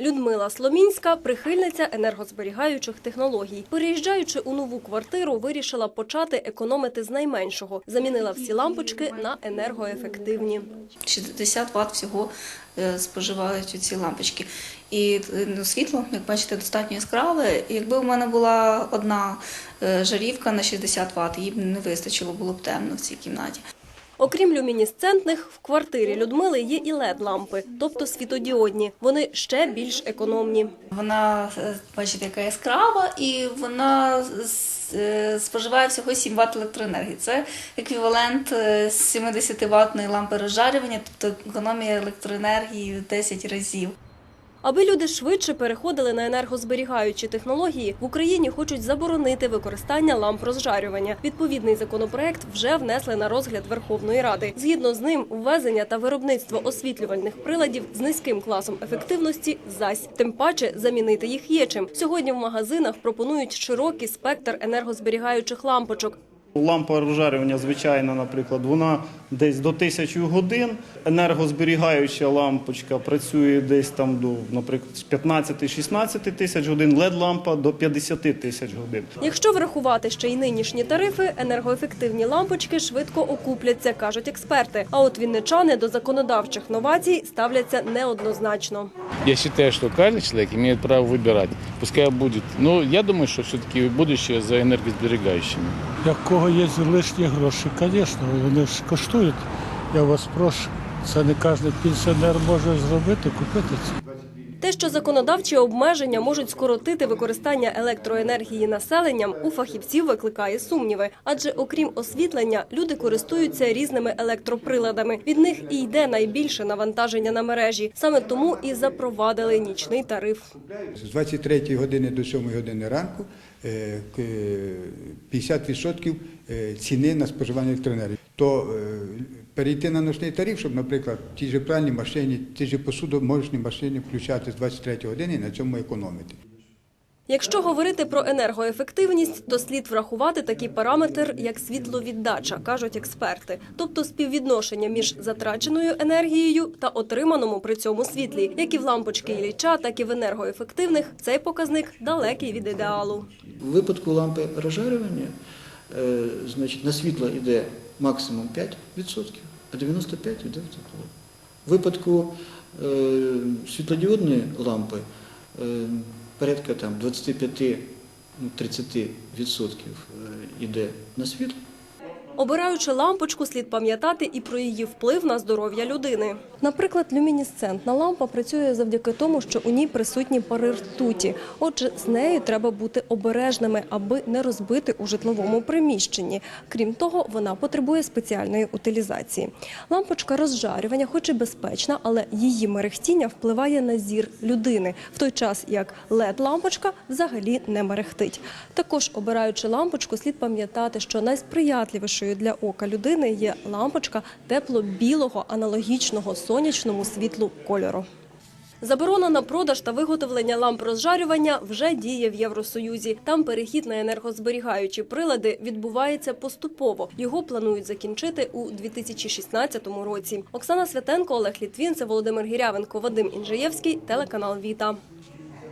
Людмила Сломінська прихильниця енергозберігаючих технологій. Переїжджаючи у нову квартиру, вирішила почати економити з найменшого. Замінила всі лампочки на енергоефективні. 60 Вт всього е, споживають ці лампочки. І е, ну, світло, як бачите, достатньо яскраве. Якби у мене була одна е, жарівка на 60 Вт, їй не вистачило, було б темно в цій кімнаті. Окрім люмінесцентних, в квартирі Людмили є і LED-лампи, тобто світодіодні. Вони ще більш економні. Вона, е, бачите, яка яскрава, і вона е, споживає всього 7 Вт електроенергії. Це еквівалент 70 ваттної лампи розжарювання, тобто економія електроенергії в 10 разів. Аби люди швидше переходили на енергозберігаючі технології, в Україні хочуть заборонити використання ламп розжарювання. Відповідний законопроект вже внесли на розгляд Верховної Ради. Згідно з ним, ввезення та виробництво освітлювальних приладів з низьким класом ефективності зась. Тим паче замінити їх є чим. Сьогодні в магазинах пропонують широкий спектр енергозберігаючих лампочок. Лампа розжарювання, звичайна, наприклад, вона десь до 1000 годин. Енергозберігаюча лампочка працює десь там до, наприклад, з 15-16 тисяч годин, LED-лампа до 50 тисяч годин. Якщо врахувати ще й нинішні тарифи, енергоефективні лампочки швидко окупляться, кажуть експерти. А от вінничани до законодавчих новацій ставляться неоднозначно. Я считаю, что каждый человек имеет право выбирать. Пускай будет. Ну я думаю, что все-таки будущее за энергосберегающими. Як кого є лишні гроші, звісно, вони ж коштують. Я вас прошу. Це не кожен пенсіонер може зробити, купити це. Те, що законодавчі обмеження можуть скоротити використання електроенергії населенням, у фахівців викликає сумніви. Адже окрім освітлення, люди користуються різними електроприладами. Від них і йде найбільше навантаження на мережі. Саме тому і запровадили нічний тариф. З 23 години до 7 години ранку 50% е, ціни на споживання електроенергії. То е, перейти на ночний тариф, щоб, наприклад, ті ж пральні машині, ті ж посудомоечні машини включати з 23 години і на цьому економити. Якщо говорити про енергоефективність, то слід врахувати такий параметр, як світловіддача, кажуть експерти, тобто співвідношення між затраченою енергією та отриманому при цьому світлі. Як і в лампочки Ілліча, так і в енергоефективних цей показник далекий від ідеалу. В випадку лампи розжарювання, е, значить, на світло йде максимум 5%, а 95% йде в тепло. В випадку е, світлодіодної лампи е, порядка там 25-30% йде на світло. Обираючи лампочку, слід пам'ятати і про її вплив на здоров'я людини. Наприклад, люмінесцентна лампа працює завдяки тому, що у ній присутні пари ртуті. Отже, з нею треба бути обережними, аби не розбити у житловому приміщенні. Крім того, вона потребує спеціальної утилізації. Лампочка розжарювання, хоч і безпечна, але її мерехтіння впливає на зір людини, в той час як LED-лампочка взагалі не мерехтить. Також обираючи лампочку, слід пам'ятати, що найсприятливішою для ока людини є лампочка тепло-білого аналогічного сонячному світлу кольору. Заборона на продаж та виготовлення ламп розжарювання вже діє в Євросоюзі. Там перехід на енергозберігаючі прилади відбувається поступово. Його планують закінчити у 2016 році. Оксана Святенко, Олег Літвінце, Володимир Гірявенко, Вадим Інжиєвський, телеканал Віта.